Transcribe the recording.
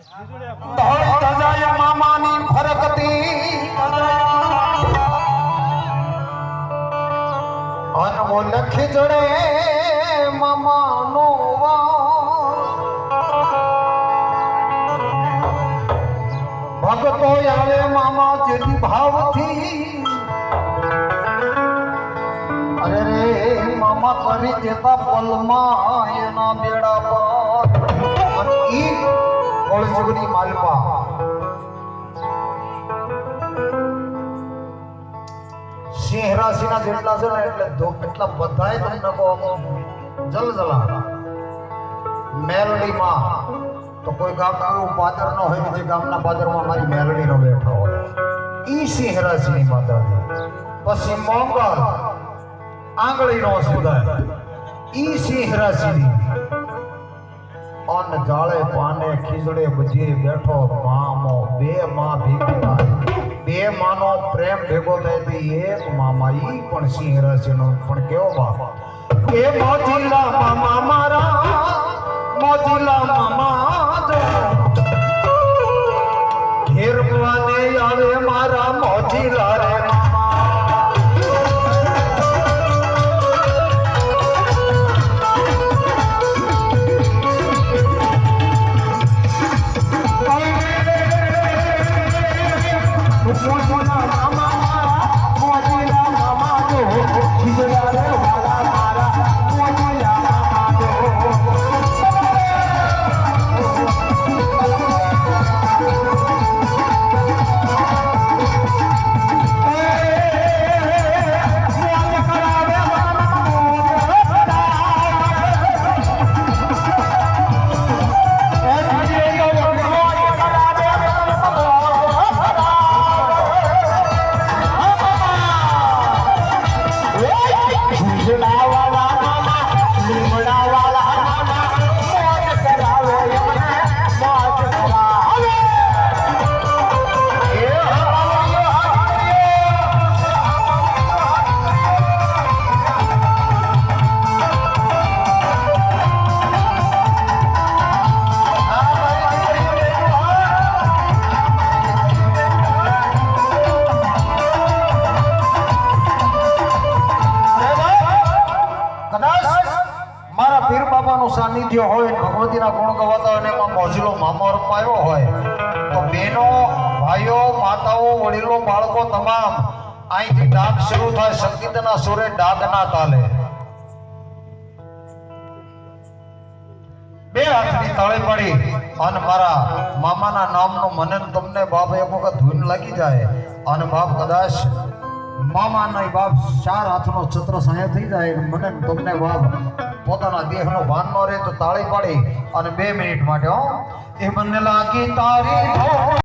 ધોળી ધજાય મામાની ફરકતી. અનમોલ ખીજડે મામાનો ભગતો આવે મામા જેથી ભાવથી. અરે રે મામા કરી દેતા પલમાં એના બેડા પર. ઈ કોળજુગની માલપા. સિંહ રાશિના જેટલા છે ને એટલે એટલા બધાય તમને કહો જલજલા મેલડીમાં તો કોઈ ગામ એવું પાદર ન હોય જે ગામના પાદરમાં મારી મેલડીનો બેઠો હોય. ઈ સિંહ રાશિની માતા પછી મોંગલ આંગળીનો સુધાર ઈ સિંહ રાશિની અન્ન જાળે પાને ખીજડે બજીએ બેઠો મામો. બે માં ભેગી થાય. બે માનો પ્રેમ ભેગો થાય તો એક મામા ઈ પણ સિંહ રાશિનો પણ કેવો બાપ? એ મોજીલા મામા મારા, મોજીલા મામા જો. ઘેરવાને આવે મારા મોજીલા કદાચ મારા પીર બાબાનું સાનિધ્ય હોય, ભગવતીના ગુણ ગવાતા હોય એમાં મોજલો મામો રમાયો હોય, તો બહેનો, ભાઈઓ, માતાઓ, વડીલો, બાળકો તમામ, અહીંથી ડાક શરૂ થાય, સંગીતના સુરે ડાકના તાલે. બે હાથની તળે પડી અને મારા મામાના નામનો મને ને તમને બાપ એક વખત ધૂન લાગી જાય. અને બાપ કદાચ મામાના બાપ ચાર હાથનો છત્ર સહાય થઈ જાય મને તમને બાપ પોતાના દેહનો ભાન ન રહે તો તાળી પાડી અને બે મિનિટ માટે હો. એ મને લાગી તારી